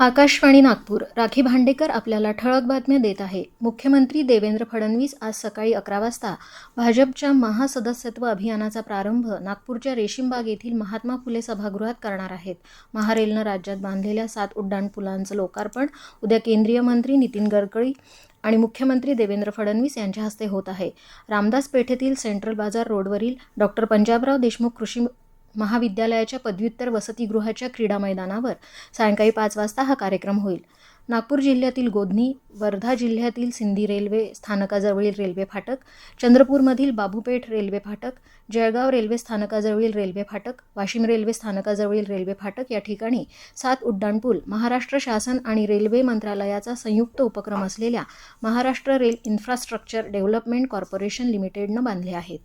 आकाशवाणी नागपूर. राखी भांडेकर आपल्याला ठळक बातम्या देत आहे. मुख्यमंत्री देवेंद्र फडणवीस आज सकाळी अकरा वाजता भाजपच्या महासदस्यत्व अभियानाचा प्रारंभ नागपूरच्या रेशीमबाग येथील महात्मा फुले सभागृहात करणार आहेत. महारेलनं राज्यात बांधलेल्या सात उड्डाणपुलांचं लोकार्पण उद्या केंद्रीय मंत्री नितीन गडकरी आणि मुख्यमंत्री देवेंद्र फडणवीस यांच्या हस्ते होत आहे. रामदास पेठेतील सेंट्रल बाजार रोडवरील डॉक्टर पंजाबराव देशमुख कृषी महाविद्यालयाच्या पदव्युत्तर वसतिगृहाच्या क्रीडा मैदानावर सायंकाळी पाच वाजता हा कार्यक्रम होईल. नागपूर जिल्ह्यातील गोधनी वर्धा जिल्ह्यातील सिंधी रेल्वे स्थानकाजवळील रेल्वे फाटक चंद्रपूरमधील बाबूपेठ रेल्वे फाटक जळगाव रेल्वे स्थानकाजवळील रेल्वे फाटक वाशिम रेल्वे स्थानकाजवळील रेल्वे फाटक या ठिकाणी सात उड्डाणपूल महाराष्ट्र शासन आणि रेल्वे मंत्रालयाचा संयुक्त उपक्रम असलेल्या Maharashtra rail infrastructure development corporation लिमिटेडनं बांधले आहेत.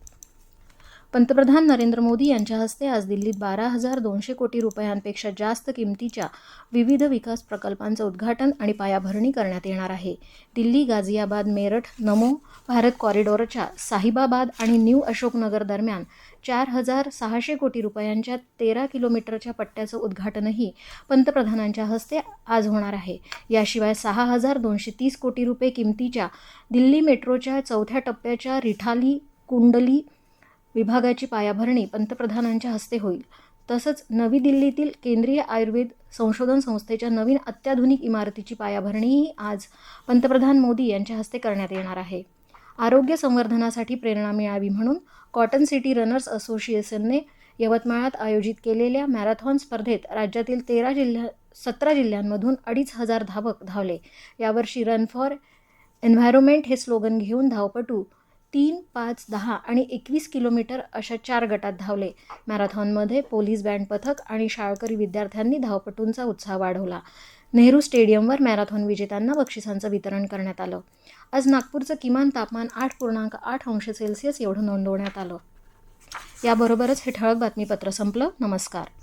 पंतप्रधान नरेंद्र मोदी यांच्या हस्ते आज दिल्लीत बारा हजार दोनशे कोटी रुपयांपेक्षा जास्त किमतीच्या विविध विकास प्रकल्पांचं उद्घाटन आणि पायाभरणी करण्यात येणार आहे. दिल्ली गाझियाबाद मेरठ नमो भारत कॉरिडॉरच्या साहिबाबाद आणि न्यू अशोकनगर दरम्यान चार हजार सहाशे कोटी रुपयांच्या तेरा किलोमीटरच्या पट्ट्याचं उद्घाटनही पंतप्रधानांच्या हस्ते आज होणार आहे. याशिवाय सहा हजार दोनशे तीस कोटी रुपये किमतीच्या दिल्ली मेट्रोच्या चौथ्या टप्प्याच्या रिठाली कुंडली विभागाची पायाभरणी पंतप्रधानांच्या हस्ते होईल. तसंच नवी दिल्लीतील केंद्रीय आयुर्वेद संशोधन संस्थेच्या नवीन अत्याधुनिक इमारतीची पायाभरणीही आज पंतप्रधान मोदी यांच्या हस्ते करण्यात येणार आहे. आरोग्य संवर्धनासाठी प्रेरणा मिळावी म्हणून कॉटन सिटी रनर्स असोसिएशनने यवतमाळात आयोजित केलेल्या मॅरेथॉन स्पर्धेत राज्यातील तेरा जिल्ह्या सतरा जिल्ह्यांमधून अडीच हजार धावक धावले. यावर्षी रन फॉर एन्व्हायरोमेंट हे स्लोगन घेऊन धावपटू तीन पाच दहा आणि एकवीस किलोमीटर अशा चार गटात धावले. मॅरेथॉनमध्ये पोलीस बँड पथक आणि शाळकरी विद्यार्थ्यांनी धावपटूंचा उत्साह वाढवला. नेहरू स्टेडियमवर मॅरेथॉन विजेत्यांना बक्षिसांचं वितरण करण्यात आलं. आज नागपूरचं किमान तापमान आठ पूर्णांक आठ अंश सेल्सिअस एवढं नोंदवण्यात आलं. याबरोबरच हे ठळक बातमीपत्र संपलं. नमस्कार.